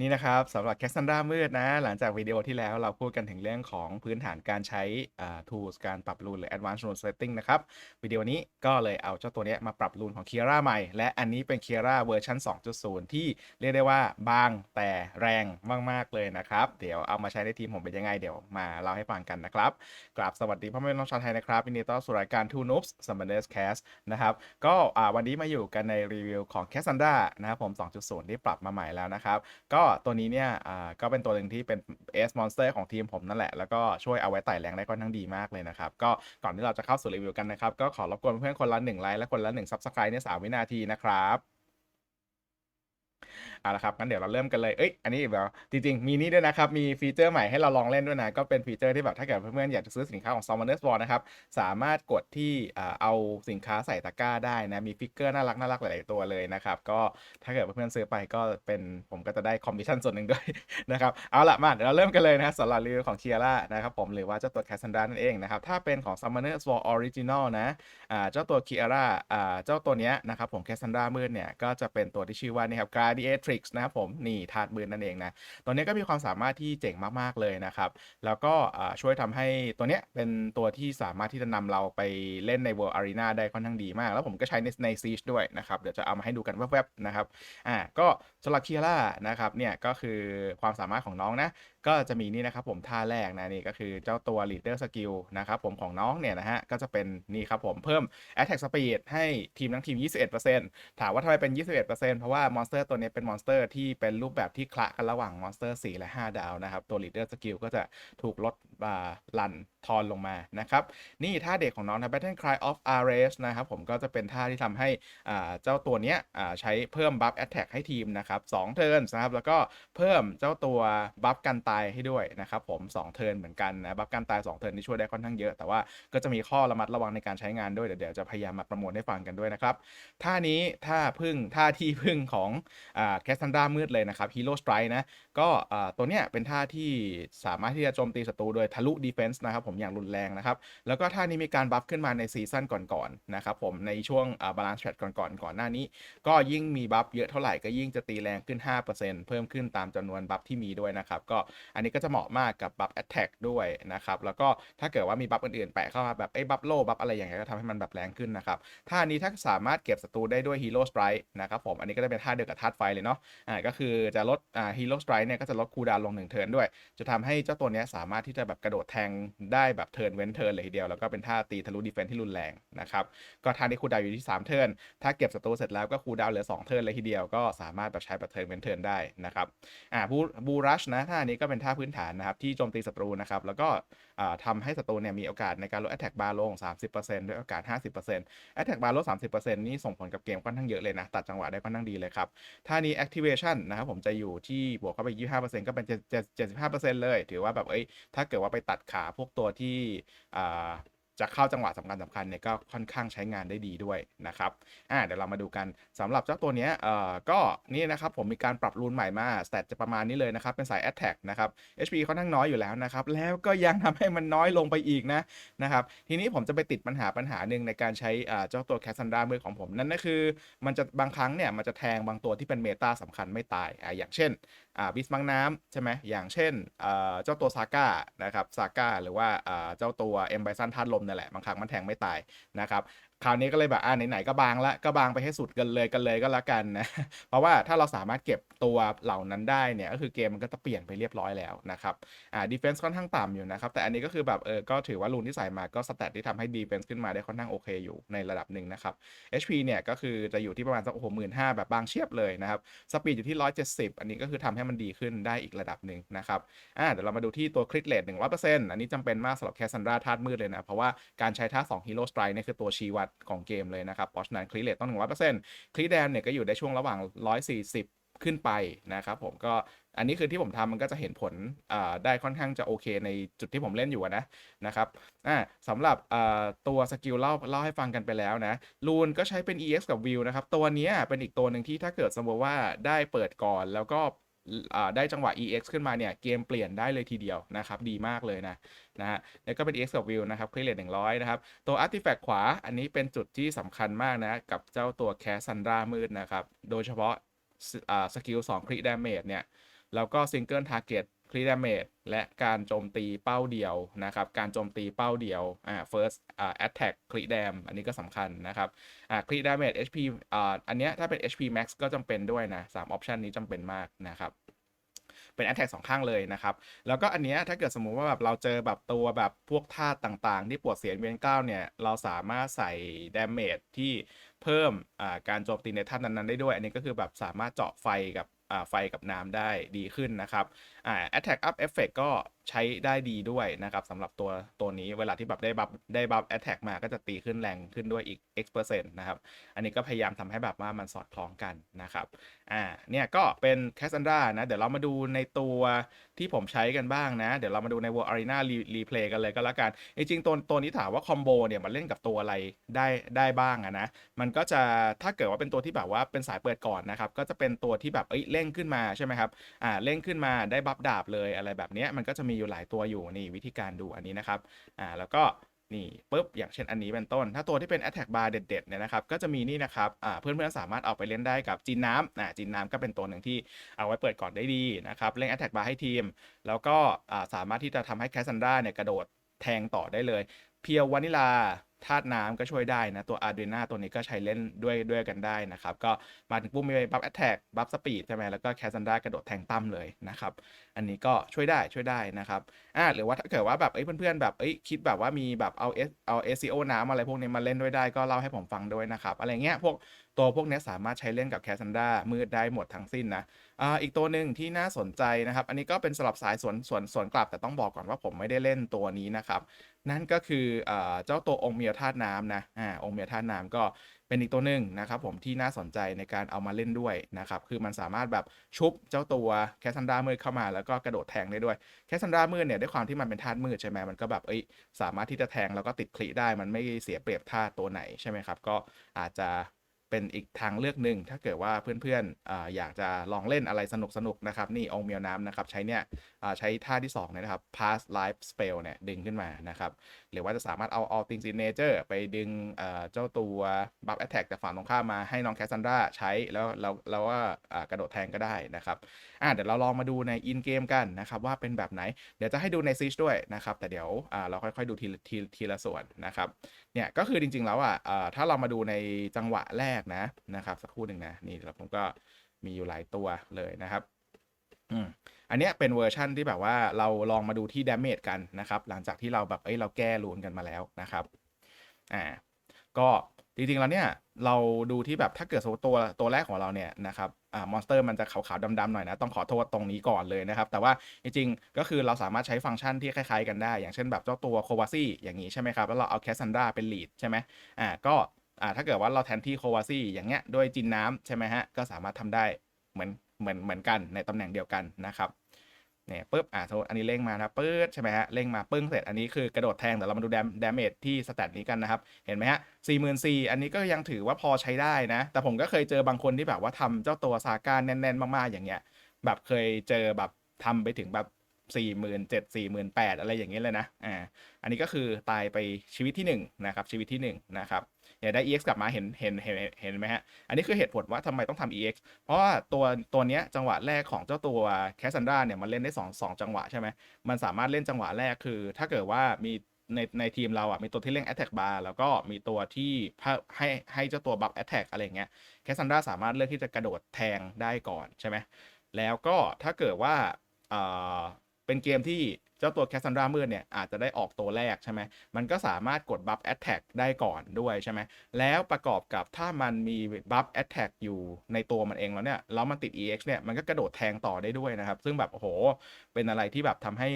นี่นะครับสำหรับแคสซันดรามืดนะ หลังจากวิดีโอที่แล้วเราพูดกันถึงเรื่องของพื้นฐานการใช้อ่า tools การปรับรูนหรือ advanced rune setting นะครับ วิดีโอนี้ก็เลยเอาเจ้าตัวนี้มาปรับรูนของ Kiera ใหม่ และอันนี้เป็น Kiera เวอร์ชัน2.0 ที่เรียกได้ว่าบางแต่แรงมาก ๆ เลยนะครับ เดี๋ยวเอามาใช้ในทีมผมเป็นยังไง เดี๋ยวมาเล่าให้ฟังกันนะครับกราบสวัสดีพ่อแม่น้องชาวไทยนะครับยินดีต้อนรับสู่รายการ Two Noobs Summoners Cast นะครับก็วันนี้มาอยู่กันในรีวิวของ Cassandra นะครับผม 2.0 ที่ปรับมาใหม่แล้วนะครับก็ตัวนี้เนี่ยก็เป็นตัวหนึ่งที่เป็น S Monster ของทีมผมนั่นแหละ แล้วก็ช่วยเอาไว้ไต่แรงได้ค่อนข้างดีมากเลยนะครับ ก็ก่อนที่เราจะเข้าสู่รีวิวกันนะครับ ก็ขอรบกวนเพื่อนคนละ1ไลค์และคนละ1 Subscribe ใน3วินาทีนะครับ เอาละครับงั้นเดี๋ยวเราเริ่มกันเลย เอ้ย อันนี้แบบจริงๆ มีนี่ด้วยนะครับ มีฟีเจอร์ใหม่ให้เราลองเล่นด้วยนะ ก็เป็นฟีเจอร์ที่แบบถ้าเกิดเพื่อนๆ อยากจะซื้อสินค้าของ Summoners War นะครับ สามารถกดที่เอาสินค้าใส่ตะกร้าได้นะ มีฟิกเกอร์น่ารักน่ารักหลายๆตัวเลยนะครับ ก็ถ้าเกิดเพื่อนๆซื้อไปก็เป็นผมก็จะได้คอมมิชชั่นส่วนหนึ่งด้วยนะครับ เอาละมาเดี๋ยวเราเริ่มกันเลยนะสำหรับรีวิวของเคียร่านะครับผมหรือว่าเจ้าตัวแคสซันดานั่นเองนะครับ ถ้าเป็นของ Summoners War Original นะอ่าเจ้าตัวเคียร่าเจ้าตัวเนี้ยนะครับผมแคสซันดามืดเนี่ยก็จะเป็นตัวที่ชื่อว่านี่ครับ radiatrix นะครับผมนี่ธาตุมืดนั่นเองนะตัวนี้ก็มีความสามารถที่เจ๋งมากๆเลยนะครับ แล้วก็ช่วยทำให้ตัวเนี้ยเป็นตัวที่สามารถที่จะนำเราไปเล่นใน World Arena ได้ค่อนข้างดีมาก แล้วผมก็ใช้ในใน Siege ด้วยนะครับ เดี๋ยวจะเอามาให้ดูกันแวบๆนะครับอ่าก็สำหรับเคียร่านะครับเนี่ยก็คือความสามารถของน้องนะก็จะมีนี่นะครับผมท่าแรกนะนี่ก็คือเจ้าตัว leader skill นะครับผมของน้องเนี่ยนะฮะก็จะเป็นนี่ครับผมเพิ่ม attack speed ให้ทีมทั้งทีม 21%ถามว่าทำไมเป็น 21%เพราะว่ามอนสเตอร์ตัวนี้เป็นมอนสเตอร์ที่เป็นรูปแบบที่คละกันระหว่างมอนสเตอร์4และ 5 ดาวนะครับ ตัว leader skill ก็จะถูกลด ลันทอนลงมานะครับ นี่ท่าเด็กของน้องนะ Battle Cry of Ares นะครับ ผมก็จะเป็นท่าที่ทำให้อ่าเจ้าตัวเนี้ยอ่าใช้เพิ่ม buff attack ให้ทีมนะครับ2เทิร์นนะครับ แล้วก็เพิ่มเจ้าตัว buff กันตายให้ด้วยนะครับ ผม2เทิร์นเหมือนกันนะ buff กันตาย 2 เทิร์นนี่ช่วยได้ค่อนข้างเยอะ แต่ว่าก็จะมีข้อระมัดระวังในการใช้งานด้วย เดี๋ยวจะพยายามมาประมวลให้ฟังกันด้วยนะครับ ท่านี้ท่าพึ่งท่าที่พึ่งของอ่าแคสซันดรามืดเลยนะครับ Hero Strike นะ ก็อ่าตัวเนี้ยเป็นท่าที่สามารถที่จะโจมตีศัตรูโดยทะลุ Defense นะครับผมอย่างรุนแรงนะครับ แล้วก็ท่านี้มีการบัฟขึ้นมาในซีซั่นก่อนๆนะครับผมในช่วงบาลานซ์แทร็ก่อนๆก่อนหน้านี้ ก็ยิ่งมีบัฟเยอะเท่าไหร่ก็ยิ่งจะตีแรงขึ้น 5%เพิ่มขึ้นตามจำนวนบัฟที่มีด้วยนะครับ ก็อันนี้ก็จะเหมาะมากกับบัฟแอตแทกด้วยนะครับแล้วก็ถ้าเกิดว่ามีบัฟอื่นๆแปะเข้ามาแบบไอ้บัฟโลบัฟอะไรอย่างเงี้ยก็ทำให้มันแบบแรงขึ้นนะครับท่านี้ถ้าสามารถเก็บศัตรูได้ด้วยฮีโร่สไตร์นะครับผมอันนี้ก็จะเป็นท่าเดียวกับธาตุไฟเลยเนาะอ่าก็คือจะลดอ่าฮีโร่สไตร์เนี่ยก็จะลดคูดาวลงหนึ่งเทิร์นด้วย จะทำให้เจ้าตัวเนี้ยสามารถที่จะแบบกระโดดแทงได้แบบเทิร์นเว้นเทิร์นเลยทีเดียว แล้วก็เป็นท่าตีทะลุดีเฟนที่รุนแรงนะครับ ก็ท่านี้คูดาวอยู่ที่ 3 เทิร์น ถ้าเก็บศัตรูเสร็จแล้วก็คูดาวเหลือ 2 เทิร์นเลยทีเดียว ก็สามารถแบบใช้แบบเทิร์นเว้นเทิร์นได้นะครับ อ่าบูบูรัชนะท่านี้ก็เป็นท่าพื้นฐานนะครับที่โจมตีศัตรูนะครับ แล้วก็ ทำให้ศัตรูเนี่ยมีโอกาสในการลด attack bar ลง 30%ด้วยโอกาส 50% attack bar ลด 30%นี่ส่งผลกับเกมค่อนข้างเยอะเลยนะ ตัดจังหวะได้ค่อนข้างดีเลยครับ ท่านี้ activation นะครับผมจะอยู่ที่บวกเข้าไป 25%ก็เป็น7 75%เลย ถือว่าแบบเอ้ยถ้าเกิดว่าไปตัดขาพวกตัวที่อ่า จะเข้าจังหวะสำคัญสำคัญเนี่ยก็ค่อนข้างใช้งานได้ดีด้วยนะครับอ่าเดี๋ยวเรามาดูกันสำหรับเจ้าตัวเนี้ยเอ่อก็นี่นะครับผมมีการปรับรูนใหม่มาสแตทจะประมาณนี้เลยนะครับ เป็นสาย Attack นะครับ HP ค่อนข้างน้อยอยู่แล้วนะครับ แล้วก็ยังทำให้มันน้อยลงไปอีกนะนะครับทีนี้ผมจะไปติดปัญหาปัญหาหนึ่งในการใช้อ่าเจ้าตัวแคสซันดรามือของผมนั่นก็คือ มันจะบางครั้งเนี่ยมันจะแทงบางตัวที่เป็นเมตาสำคัญไม่ตายอ่าอย่างเช่นอ่าบิสมังน้ำใช่ไหมอย่างเช่นอ่าเจ้าตัวซาก้านะครับซาก้าหรือว่าอ่าเจ้าตัวเอ็มไบซันธาตุลมนั่นแหละบางครั้งมันแทงไม่ตายนะครับ คราวนี้ก็เลยแบบอ่าไหนๆก็บางละก็บางไปให้สุดกันเลยกันเลยก็แล้วกันนะ เพราะว่าถ้าเราสามารถเก็บตัวเหล่านั้นได้เนี่ยก็คือเกมมันก็จะเปลี่ยนไปเรียบร้อยแล้วนะครับอ่าดีเฟนส์ค่อนข้างต่ำอยู่นะครับ แต่อันนี้ก็คือแบบเออก็ถือว่ารูนที่ใส่มาก็สแตทที่ทำให้ดีเฟนส์ขึ้นมาได้ค่อนข้างโอเคอยู่ในระดับหนึ่งนะครับ HP เนี่ยก็คือจะอยู่ที่ประมาณสักโอ้โหหมื่นห้าแบบบางเชียบเลยนะครับสปีดอยู่ที่ 170 อันนี้ก็คือทำให้มันดีขึ้นได้อีกระดับหนึ่งนะครับอ่าเดี๋ยวเรามาดูที่ตัวคริ t เลท100%อันนี้จำเป็นมากสำหรับแคสซันดราธาตุมืดเลยนะเพราะว่าการใช้ท่า2 Hero Strike เนี่ยคือตัวชี้วัดของเกมเลยนะครับเพราะฉะนั้นคริ t เลทต้อง 100%คริ t แดมเนี่ยก็อยู่ในช่วงระหว่าง 140 ขึ้นไปนะครับผมก็อันนี้คือที่ผมทำมันก็จะเห็นผลได้ค่อนข้างจะโอเคในจุดที่ผมเล่นอยู่นะนะครับอ่าสำหรับตัวสกิลเล่าเล่าให้ฟังกันไปแล้วนะลูนก็ใช้เป็น EX กับ View นะครับ ตัวนี้เป็นอีกตัวหนึ่งที่ถ้าเกิดสมมติว่าได้เปิดก่อนแล้วก็ ได้จังหวะ EX ขึ้นมาเนี่ยเกมเปลี่ยนได้เลยทีเดียวนะครับดีมากเลยนะนะฮะแล้วก็เป็น EX กับ View นะครับคลิเลต100นะครับตัว Artifact ขวาอันนี้เป็นจุดที่สำคัญมากนะกับเจ้าตัวแคสซันดรามืดนะครับโดยเฉพาะสกิลสองคริดามเมจเนี่ยแล้วก็ต Single Target Crit Damage และการโจมตีเป้าเดียวนะครับ การโจมตีเป้าเดียวอ่า First อ่า Attack Crit Dam อันนี้ก็สำคัญนะครับอ่า Crit Damage HP อ่าอันเนี้ยถ้าเป็น HP Max ก็จำเป็นด้วยนะสามออปชันนี้จำเป็นมากนะครับเป็น Attack สองข้างเลยนะครับ แล้วก็อันเนี้ยถ้าเกิดสมมุติว่าแบบเราเจอแบบตัวแบบพวกธาต่างๆ ที่ปวดเสียนเวียนเก้าวเนี่ย เราสามารถใส่ damage ที่เพิ่มอ่าการโจมตีในธาตุนั้นๆได้ด้วย อันนี้ก็คือแบบสามารถเจาะไฟกับ ไฟกับน้ำได้ดีขึ้นนะครับอ่า attack up effect ก็ ใช้ได้ดีด้วยนะครับสำหรับตัวตัวนี้เวลาที่แบบได้บัฟได้บัฟ attack มาก็จะตีขึ้นแรงขึ้นด้วยอีก x เปอร์เซ็นต์นะครับ อันนี้ก็พยายามทำให้แบบว่ามันสอดคล้องกันนะครับอ่าเนี่ยก็เป็น Cassandra นะ เดี๋ยวเรามาดูในตัวที่ผมใช้กันบ้างนะ เดี๋ยวเรามาดูใน World Arena Re- Replay กันเลยก็แล้วกันจริงๆตัวตัวนี้ถามว่าคอมโบเนี่ยมันเล่นกับตัวอะไรได้ได้บ้างอะนะมันก็จะถ้าเกิดว่าเป็นตัวที่แบบว่าเป็นสายเปิดก่อนนะครับก็จะเป็นตัวที่แบบเอ้ยเร่งขึ้นมาใช่ไหมครับอ่าเร่งขึ้นมาได้บัฟดาบเลยอะไรแบบเนี้ยมันก็จะมีอยู่หลายตัวอยู่นี่วิธีการดูอันนี้นะครับอ่าแล้วก็นี่ปุ๊บอย่างเช่นอันนี้เป็นต้น ถ้าตัวที่เป็น attack bar เด็ดๆเนี่ยนะครับก็จะมีนี่นะครับอ่าเพื่อนๆสามารถเอาไปเล่นได้กับจีนน้ำอ่าจีนน้ำก็เป็นตัวหนึ่งที่เอาไว้เปิดก่อนได้ดีนะครับเล่น attack bar ให้ทีม แล้วก็อ่าสามารถที่จะทำให้แคสซันดราเนี่ยกระโดดแทงต่อได้เลย เพียววานิลา ธาตุน้ำก็ช่วยได้นะ ตัวอาร์เดนาตัวนี้ก็ใช้เล่นด้วยด้วยกันได้นะครับ ก็มาถึงปุ๊บมีบัฟแอตแทกบัฟสปีดใช่ไหมแล้วก็แคสซันดรากระโดดแทงตั้มเลยนะครับ อันนี้ก็ช่วยได้ช่วยได้นะครับอ่าหรือว่าถ้าเกิดว่าแบบเอ้ยเพื่อนๆแบบเอ้ยคิดแบบว่ามีแบบเอาเอสเอาเอซีโอน้ำอะไรพวกนี้มาเล่นด้วยได้ก็เล่าให้ผมฟังด้วยนะครับ อะไรเงี้ยพวก ตัวพวกนี้สามารถใช้เล่นกับแคสซันดามืดได้หมดทั้งสิ้นนะอ่าอีกตัวหนึ่งที่น่าสนใจนะครับ อันนี้ก็เป็นสลับสายสวนสวนสวนกลับแต่ต้องบอกก่อนว่าผมไม่ได้เล่นตัวนี้นะครับ นั่นก็คืออ่าเจ้าตัวองค์เมียธาตุน้ำนะอ่าองค์เมียธาตุน้ำก็เป็นอีกตัวหนึ่งนะครับผมที่น่าสนใจในการเอามาเล่นด้วยนะครับคือมันสามารถแบบชุบเจ้าตัวแคสซันดามืดเข้ามาแล้วก็กระโดดแทงได้ด้วยแคสซันดามืดเนี่ยด้วยความที่มันเป็นธาตุมืดใช่ไหมมันก็แบบเอ้ยสามารถที่จะแทงแล้วก็ติดคลีได้มันไม่เสียเปรียบธาตุตัวไหนใช่ไหมครับก็อาจจะ เป็นอีกทางเลือกหนึ่งถ้าเกิดว่าเพื่อนๆออยากจะลองเล่นอะไรสนุกๆนะครับ นี่องเมียวน้ำนะครับ ใช้เนี่ยใช้ท่าที่2เนี่ยนะครับ pass life spell เนี่ยดึงขึ้นมานะครับ หรือว่าจะสามารถเอา all things in nature ไปดึงเจ้าตัว buff attack จากฝั่งตรงข้ามมาให้น้องแคสซันดราใช้แล้วแล้วแล้วว่ากระโดดแทงก็ได้นะครับอ่าเดี๋ยวเราลองมาดูใน in game กันนะครับว่าเป็นแบบไหน เดี๋ยวจะให้ดูใน Siege ด้วยนะครับ แต่เดี๋ยวเราค่อยๆดูทีละทีทีละส่วนนะครับเนี่ยก็คือจริงๆแล้วอะถ้าเรามาดูในจังหวะแรกนะนะครับ สักครู่หนึ่งนะนี่แล้วผมก็มีอยู่หลายตัวเลยนะครับอืมอันนี้เป็นเวอร์ชั่นที่แบบว่าเราลองมาดูที่ damage กันนะครับ หลังจากที่เราแบบเอ้ยเราแก้รูนกันมาแล้วนะครับอ่าก็จริงๆแล้วเนี่ยเราดูที่แบบถ้าเกิดสมมติตัวตัวแรกของเราเนี่ยนะครับอ่ามอนสเตอร์มันจะขาวๆดำๆหน่อยนะ ต้องขอโทษตรงนี้ก่อนเลยนะครับ แต่ว่าจริงๆก็คือเราสามารถใช้ฟังก์ชันที่คล้ายๆกันได้ อย่างเช่นแบบเจ้าตัวโควาซี่อย่างนี้ใช่ไหมครับ แล้วเราเอาแคสซันดราเป็นลีดใช่ไหมอ่าก็ อ่าถ้าเกิดว่าเราแทนที่โควาซี่อย่างเงี้ยด้วยจินน้ำใช่ไหมฮะ ก็สามารถทำได้เหมือนเหมือนเหมือนกันในตำแหน่งเดียวกันนะครับเนี่ยปุ๊บอะโทษอันนี้เร่งมานะปื๊ดใช่ไหมฮะเร่งมาปึ้งเสร็จอันนี้คือกระโดดแทงแต่เรามาดูดดาเมจที่สแตทนี้กันนะครับ เห็นไหมฮะสี่หมื่นสี่อันนี้ก็ยังถือว่าพอใช้ได้นะ แต่ผมก็เคยเจอบางคนที่แบบว่าทำเจ้าตัวซาก้าแน่น ๆ มาก ๆ อย่างเงี้ย แบบเคยเจอแบบทำไปถึงแบบสี่หมื่นเจ็ดสี่หมื่นแปดอะไรอย่างเงี้ยเลยนะอ่าอันนี้ก็คือตายไปชีวิตที่หนึ่งนะครับชีวิตที่หนึ่งนะครับ อย่าได้ EX กลับมาเห็นเห็นเห็นเห็นไหมฮะ อันนี้คือเหตุผลว่าทำไมต้องทำ EX เพราะว่าตัวตัวเนี้ยจังหวะแรกของเจ้าตัวแคสซันดราเนี่ยมันเล่นได้สองสองจังหวะใช่ไหมมันสามารถเล่นจังหวะแรกคือ ถ้าเกิดว่ามีในในทีมเราอะมีตัวที่เล่น Attack Bar แล้วก็มีตัวที่ให้ให้เจ้าตัวบัฟ Attack อะไรเงี้ยแคสซันดราสามารถเลือกที่จะกระโดดแทงได้ก่อนใช่ไหมแล้วก็ถ้าเกิดว่าเอ่อเป็นเกมที่ เจ้าตัวแคสซันดรามืดเนี่ยอาจจะได้ออกตัวแรกใช่ไหมมันก็สามารถกดบัฟ Attack ได้ก่อนด้วยใช่ไหมแล้วประกอบกับถ้ามันมีบัฟ Attack อยู่ในตัวมันเองแล้วเนี่ยแล้วมันติด EX เนี่ยมันก็กระโดดแทงต่อได้ด้วยนะครับ ซึ่งแบบโอ้โห เป็นอะไรที่แบบทำให้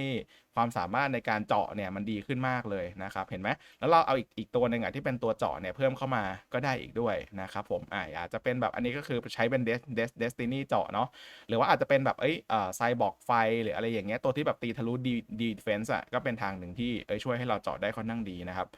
ความสามารถในการเจาะเนี่ยมันดีขึ้นมากเลยนะครับ เห็นไหมแล้วเราเอาอีกอีกตัวหนึ่งอะที่เป็นตัวเจาะเนี่ยเพิ่มเข้ามาก็ได้อีกด้วยนะครับผมอ่าอาจจะเป็นแบบอันนี้ก็คือใช้เป็นเดสเดสเดสตินีเจาะเนาะหรือว่าอาจจะเป็นแบบเอ้ยอ่าไซบอร์กไฟหรืออะไรอย่างเงี้ยตัวที่แบบตีทะลุดีดีเฟนส์อะก็เป็นทางหนึ่งที่เอ้ยช่วยให้เราเจาะได้ค่อนข้างดีนะครับ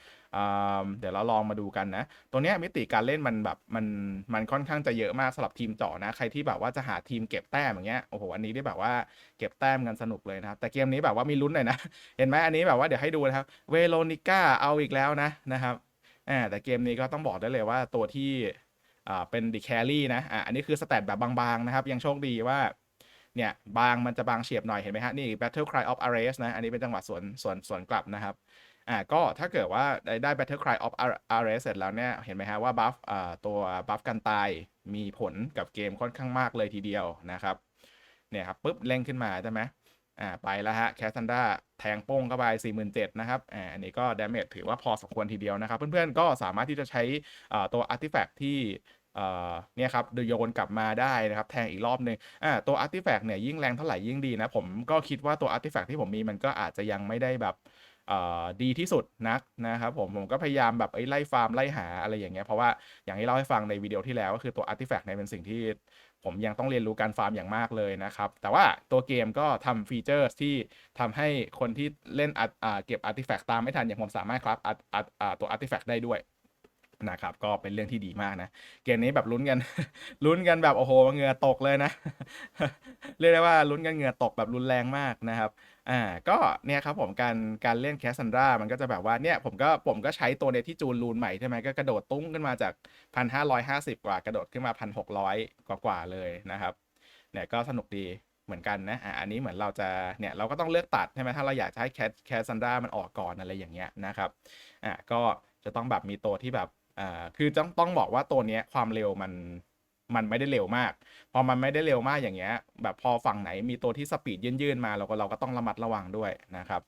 เดี๋ยวเราลองมาดูกันนะตัวนี้มิติการเล่นมันแบบมันมันค่อนข้างจะเยอะมากสำหรับทีมเจาะนะใครที่แบบว่าจะหาทีมเก็บแต้มอย่างเงี้ยโอ้โหอันนี้ได้แบบว่าเก็บแต้มกันสนุกเลยนะครับแต่เกมนี้แบบว่ามีลุ้นหน่อยนะเห็นไหมอันนี้แบบว่าเดี๋ยวให้ดูนะครับเวโรนิก้าเอาอีกแล้วนะนะครับอ่าแต่เกมนี้ก็ต้องบอกได้เลยว่าตัวที่อ่าเป็นดิแครี่นะอ่าอันนี้คือสแตทแบบบางๆนะครับยังโชคดีว่า เนี่ยบางมันจะบางเฉียบหน่อยเห็นไหมฮะนี่ Battle Cry of Ares นะ อันนี้เป็นจังหวะสวนสวนสวนกลับนะครับอ่าก็ถ้าเกิดว่าได้ได้ Battle Cry of Ares เสร็จแล้วเนี่ย เห็นไหมฮะว่าบัฟอ่าตัวบัฟกันตายมีผลกับเกมค่อนข้างมากเลยทีเดียวนะครับเนี่ยครับปุ๊บเร่งขึ้นมาใช่ไหมอ่าไปแล้วฮะแคสซันดาแทงโป้งเข้าไป47,000นะครับอ่าอันนี้ก็ดาเมจถือว่าพอสมควรทีเดียวนะครับ เพื่อนๆก็สามารถที่จะใช้อ่าตัวอาร์ติแฟกต์ที่ เนี่ยครับโยนกลับมาได้นะครับ แทงอีกรอบหนึงอ่าตัวอาร์ติแฟกต์เนี่ยยิ่งแรงเท่าไหร่ยิ่งดีนะ ผมก็คิดว่าตัวอาร์ติแฟกต์ที่ผมมีมันก็อาจจะยังไม่ได้แบบดีที่สุดนักนะครับผมผมก็พยายามแบบไล่ฟาร์มไล่หาอะไรอย่างเงี้ยเพราะว่าอย่างที่เล่าให้ฟังในวิดีโอที่แล้วก็คือตัวอาร์ติแฟกต์เนี่ยเป็นสิ่งที่ผมยังต้องเรียนรู้การฟาร์มอย่างมากเลยนะครับ แต่ว่าตัวเกมก็ทำฟีเจอร์ที่ทำให้คนที่เล่นเก็บอาร์ติแฟกต์ตามไม่ทันอย่างผมสามารถครับตัวอาร์ติแฟกต์ได้ด้วย นะครับก็เป็นเรื่องที่ดีมากนะ เกมนี้แบบลุ้นกัน ลุ้นกันแบบโอ้โหเหงื่อตกเลยนะ เรียกได้ว่าลุ้นกันเหงื่อตกแบบรุนแรงมากนะครับอ่าก็เนี่ยครับผมการการเล่นแคสซันดรามันก็จะแบบว่าเนี่ยผมก็ผมก็ใช้ตัวเนที่จูนรูนใหม่ใช่ไหมก็กระโดดตุ้งขึ้นมาจาก 1,550 กว่ากระโดดขึ้นมา 1,600 กว่ากว่าๆเลยนะครับเนี่ยก็สนุกดีเหมือนกันนะอ่าอันนี้เหมือนเราจะเนี่ยเราก็ต้องเลือกตัดใช่ไหมถ้าเราอยากจะให้แคสแคสซันดรามันออกก่อนอะไรอย่างเงี้ยนะครับอ่าก็จะต้องแบบมีตัวที่แบบ อ่าคือต้องต้องบอกว่าตัวเนี้ยความเร็วมันมันไม่ได้เร็วมาก พอมันไม่ได้เร็วมากอย่างเงี้ย แบบพอฝั่งไหนมีตัวที่สปีดยื่นๆมาเราก็เราก็ต้องระมัดระวังด้วยนะครับ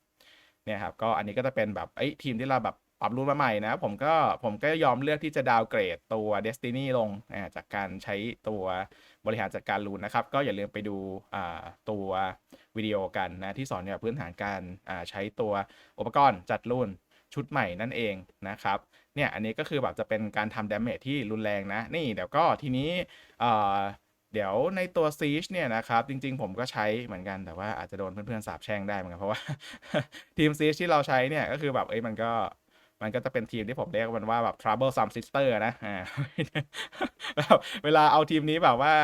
เนี่ยครับก็อันนี้ก็จะเป็นแบบไอ้ทีมที่เราแบบปรับรูนมาใหม่นะ ผมก็ผมก็ยอมเลือกที่จะดาวเกรดตัว Destiny ลงอ่าจากการใช้ตัวบริหารจัดการรูนนะครับ ก็อย่าลืมไปดูอ่าตัววิดีโอกันนะ ที่สอนเนี่ยพื้นฐานการอ่าใช้ตัวอุปกรณ์จัดรูนชุดใหม่นั่นเองนะครับ เนี่ยอันนี้ก็คือแบบจะเป็นการทำดาเมจที่รุนแรงนะ นี่เดี๋ยวก็ทีนี้เอ่อเดี๋ยวในตัวซีชเนี่ยนะครับ จริงๆ ผมก็ใช้เหมือนกันแต่ว่าอาจจะโดนเพื่อนๆสาบแช่งได้เหมือนกันเพราะว่า ทีมซีชที่เราใช้เนี่ยก็คือแบบเอ้ยมันก็ มันก็จะเป็นทีมที่ผมเรียกมันว่าแบบ Trouble Some Sister นะอ่าแบบเวลาเอาทีมนี้แบบว่า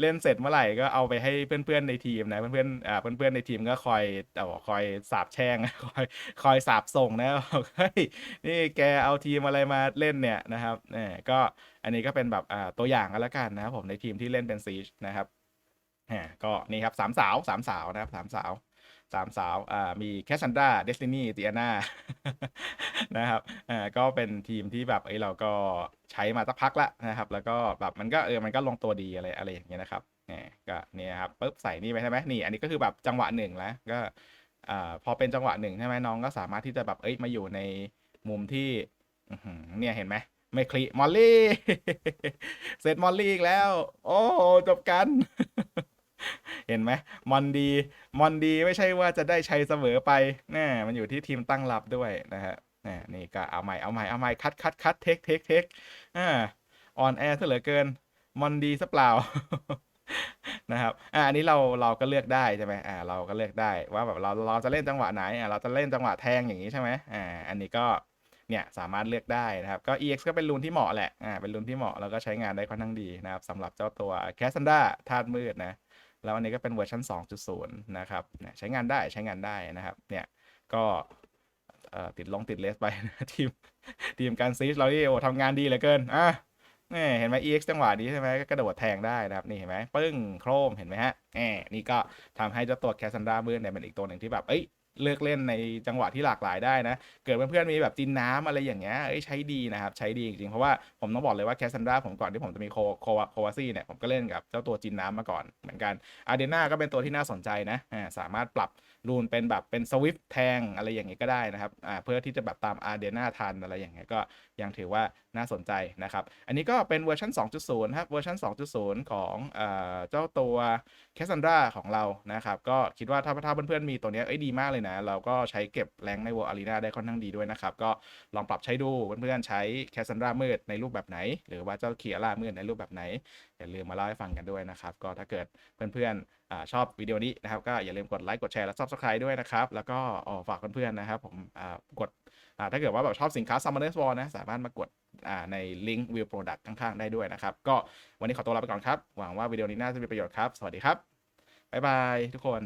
เล่นเสร็จเมื่อไหร่ก็เอาไปให้เพื่อนๆในทีมนะ เพื่อนๆอ่าเพื่อนๆในทีมก็คอยเอ่อคอยสาบแช่งคอยคอยสาบส่งนะบอกเฮ้ยนี่แกเอาทีมอะไรมาเล่นเนี่ยนะครับเนี่ยก็อันนี้ก็เป็นแบบอ่าตัวอย่างกันแล้วกันนะครับผมในทีมที่เล่นเป็นซีชนะครับอ่าก็นี่ครับสามสาวสามสาวนะครับสามสาว สามสาวอ่ามีแคสซันดราเดสตินีติอาน่านะครับอ่าก็เป็นทีมที่แบบเอ้ยเราก็ใช้มาสักพักละนะครับ แล้วก็แบบมันก็เออมันก็ลงตัวดีอะไรอะไรอย่างเงี้ยนะครับเนี่ยก็เนี่ยครับปุ๊บใส่นี่ไปใช่ไหมนี่ อันนี้ก็คือแบบจังหวะหนึ่งแล้วก็อ่าพอเป็นจังหวะหนึ่งใช่ไหมน้องก็สามารถที่จะแบบเอ้ยมาอยู่ในมุมที่เนี่ยเห็นไหมไม่คลีมอลลี่ เสร็จมอลลี่อีกแล้ว โอ้จบกัน เห็นไหมมอนดีมอนดีไม่ใช่ว่าจะได้ชัยเสมอไปแน่มันอยู่ที่ทีมตั้งรับด้วยนะฮะนี่นี่ก็เอาใหม่เอาใหม่เอาใหม่คัดคัดคัดเทคเทคเทคอ่าออนแอร์ซะเหลือเกินมอนดีซะเปล่านะครับอ่าอันนี้เราเราก็เลือกได้ใช่ไหมอ่าเราก็เลือกได้ว่าแบบเราเราจะเล่นจังหวะไหนอ่าเราจะเล่นจังหวะแทงอย่างนี้ใช่ไหมอ่าอันนี้ก็เนี่ยสามารถเลือกได้นะครับก็ EX ก็เป็นรูนที่เหมาะแหละอ่าเป็นรูนที่เหมาะแล้วก็ใช้งานได้ค่อนข้างดีนะครับสำหรับเจ้าตัว c a s s a n d r a ธาตุมืดนะ แล้วอันนี้ก็เป็นเวอร์ชัน2.0 นะครับใช้งานได้ใช้งานได้นะครับ เนี่ยก็ติดลงติดเลสไปนะทีมทีมการซีชเราที่โอ้ทำงานดีเหลือเกินอะนี่เห็นไหม EX จังหวะนี้ใช่ไหมก็กระโดดแทงได้นะครับ นี่เห็นไหมปึ้งโครมเห็นไหมฮะแหมนี่ก็ทำให้เจ้าตัวแคสซันดรามืดเนี่ยเป็นอีกตัวหนึ่งที่แบบ เอ้ย เลือกเล่นในจังหวะที่หลากหลายได้นะ เกิดเพื่อนๆมีแบบจินน้ำอะไรอย่างเงี้ยเอ้ยใช้ดีนะครับใช้ดีจริงๆเพราะว่าผมต้องบอกเลยว่าแคสซันดราผมก่อนที่ผมจะมีโคโควาโควาซี่เนี่ยผมก็เล่นกับเจ้าตัวจินน้ำมาก่อนเหมือนกันอาเดน่าก็เป็นตัวที่น่าสนใจนะอ่าสามารถปรับ รูนเป็นแบบเป็นสวิฟแทงอะไรอย่างเงี้ยก็ได้นะครับอ่าเพื่อที่จะแบบตามอาเดน่าทันอะไรอย่างเงี้ยก็ยังถือว่าน่าสนใจนะครับ อันนี้ก็เป็นเวอร์ชัน2.0 ครับ เวอร์ชัน2.0 ของเอ่อเจ้าตัวแคสซันดราของเรานะครับ ก็คิดว่าถ้าถ้าเพื่อนๆมีตัวเนี้ยเอ้ยดีมากเลยนะ เราก็ใช้เก็บแรงใน World Arena ได้ค่อนข้างดีด้วยนะครับ ก็ลองปรับใช้ดูเพื่อนๆใช้แคสซันดรามืดในรูปแบบไหน หรือว่าเจ้าเคียร่ามืดในรูปแบบไหน อย่าลืมมาเล่าให้ฟังกันด้วยนะครับ ก็ถ้าเกิดเพื่อนๆอา ชอบวิดีโอนี้นะครับ ก็อย่าลืมกดไลค์กดแชร์และ Subscribe ด้วยนะครับ แล้วก็ฝากเพื่อนๆนะครับ ผมกดถ้าเกิดว่าแบบชอบสินค้า Summoners War นะ สามารถมากดในลิงก์ View Product ข้างๆ ได้ด้วยนะครับ ก็วันนี้ขอตัวลาไปก่อนครับ หวังว่าวิดีโอนี้น่าจะมีประโยชน์ครับ สวัสดีครับบ๊ายบายทุกคน